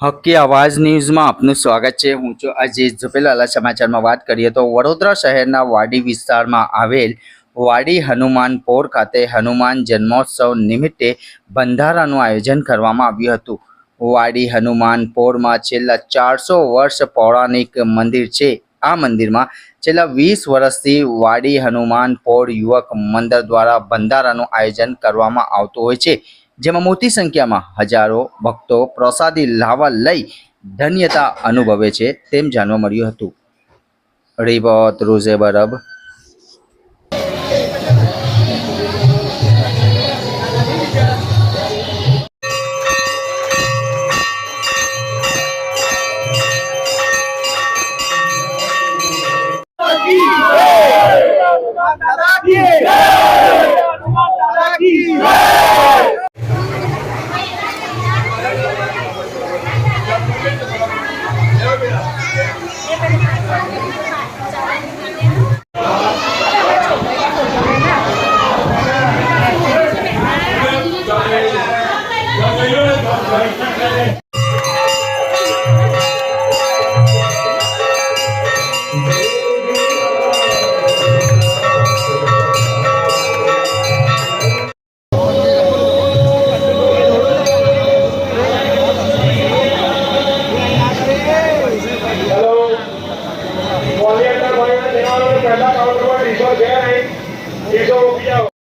હક્કી આવાજ ન્યૂઝમાં આપનું સ્વાગત છે. હું છું અજીત. ઝુપેલાલા સમાચારમાં વાત કરીએ તો વડોદરા શહેરના વાડી વિસ્તારમાં આવેલ વાડી હનુમાનપોર ખાતે હનુમાન જન્મોત્સવ નિમિત્તે બંધારાનું આયોજન કરવામાં આવ્યું હતું. વાડી હનુમાનપોરમાં છેલ્લા ચારસો વર્ષ પૌરાણિક મંદિર છે. આ મંદિરમાં છેલ્લા વીસ વર્ષથી વાડી હનુમાનપોર યુવક મંદિર દ્વારા બંધારાનું આયોજન કરવામાં આવતું હોય છે. જેમાં મોટી સંખ્યામાં હજારો ભક્તો પ્રસાદી લાવા લઈ ધન્યતા અનુભવે છે તેમ જાણવા મળ્યું હતું. રિવત રોઝે બરબ.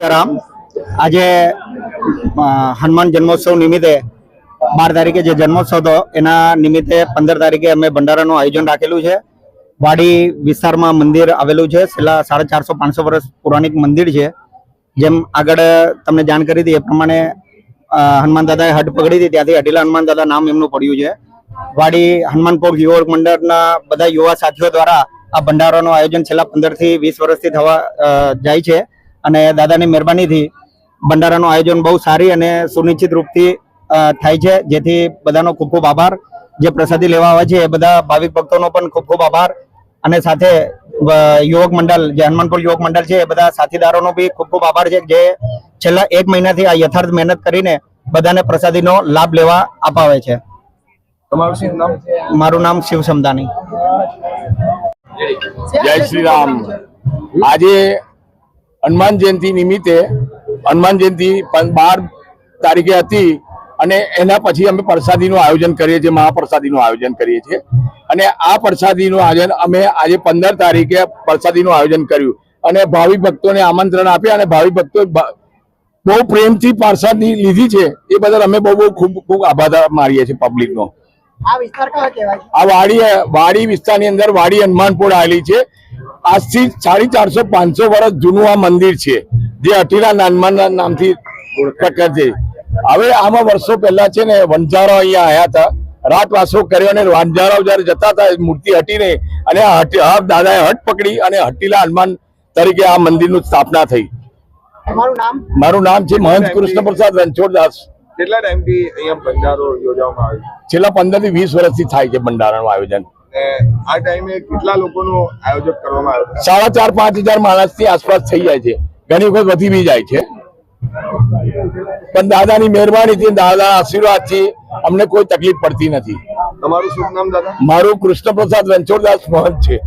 રામ આજે હનુમાન જન્મોત્સવ નિમિત્તે બાર તારીખે જે જન્મોત્સવ હતો, એના નિમિત્તે પંદર તારીખે અમે ભંડારાનું આયોજન રાખેલું છે. વાડી વિસ્તારમાં મંદિર આવેલું છે, છેલ્લા સાડા ચારસો પાંચસો વર્ષ પૌરાણિક મંદિર છે. જેમ આગળ તમને જાણ કરી હતી, એ પ્રમાણે હનુમાન દાદાએ હટ પકડી હતી, ત્યાંથી અઢીલા હનુમાન દાદા નામ એમનું પડ્યું છે. વાડી હનુમાનપોર યુવક મંડળના બધા યુવા સાથીઓ દ્વારા આ ભંડારાનું આયોજન છેલ્લા પંદરથી વીસ વર્ષથી થવા જાય છે. અને દાદાની મહેરબાનીથી ભંડારાનું આયોજન બહુ સારી અને સુનિશ્ચિત રૂપથી થાય છે. જેથી બધાનો ખૂબ ખૂબ આભાર. જે પ્રસાદી લેવા આવે છે એ બધા ભાવિક ભક્તોનો પણ ખૂબ ખૂબ આભાર. અને સાથે યુવક મંડળ જે હનુમાનપુર યુવક મંડળ છે એ બધા સાથીદારોનો બી ખૂબ ખૂબ આભાર છે જે છેલ્લા એક મહિનાથી આ યથાર્થ મહેનત કરીને બધાને પ્રસાદીનો લાભ લેવા અપાવે છે. તમારું નામ? મારું નામ શિવ સમદાની. જય શ્રી રામ. આજે હનુમાન જયંતિ નિમિત્તે હનુમાન જયંતિ બાર તારીખે હતી. અને એના પછી અમે પ્રસાદીનું આયોજન કરીએ છીએ મહાપ્રસાદીનું આયોજન કરીએ છીએ. અને આ પ્રસાદીનું આયોજન અમે આજે પંદર તારીખે પ્રસાદીનું આયોજન કર્યું. અને ભાવિ ભક્તોને આમંત્રણ આપ્યા અને ભાવિ ભક્તો બહુ પ્રેમથી પ્રસાદી લીધી છે. એ બદલ અમે બહુ બહુ ખૂબ ખૂબ આભાર મારીએ છીએ પબ્લિકનો. આ વાડી વાડી વિસ્તારની અંદર વાડી હનુમાનપુર આવેલી છે. આજથી સાડી ચારસો પાંચસો વર્ષ જૂનું આ મંદિર છે જે અટીલા નાનમાના નામથી પ્રખ્યાત છે. હવે આમાં વર્ષો પહેલા છે ને વંજારો અહીંયા આવ્યા હતા. રાતવાસો કર્યો અને વાંજારાઓ જયારે જતા હતા મૂર્તિ હટીને અને આ દાદાએ હટ પકડી અને હટીલા હનુમાન તરીકે આ મંદિરનું સ્થાપના થઈ. મારું નામ છે મહંત કૃષ્ણપ્રસાદ રણછોડદાસ. કેટલા ટાઈમથી અહીંયા ભંડારો યોજવામાં આવે છેલ્લા પંદરથી વીસ વર્ષથી થાય છે ભંડારાનું આયોજન. આ ટાઈમે કેટલા લોકોનું આયોજન કરવામાં સાડા ચાર પાંચ હજાર માણસની આસપાસ થઈ જાય છે. ઘણી વખત વધી બી જાય છે. પણ દાદાની મહેરબાનીથી દાદા આશીર્વાદથી અમને કોઈ તકલીફ પડતી નથી. તમારું શુભ નામ દાદા? મારું કૃષ્ણપ્રસાદ રણછોડદાસ મહંત છે.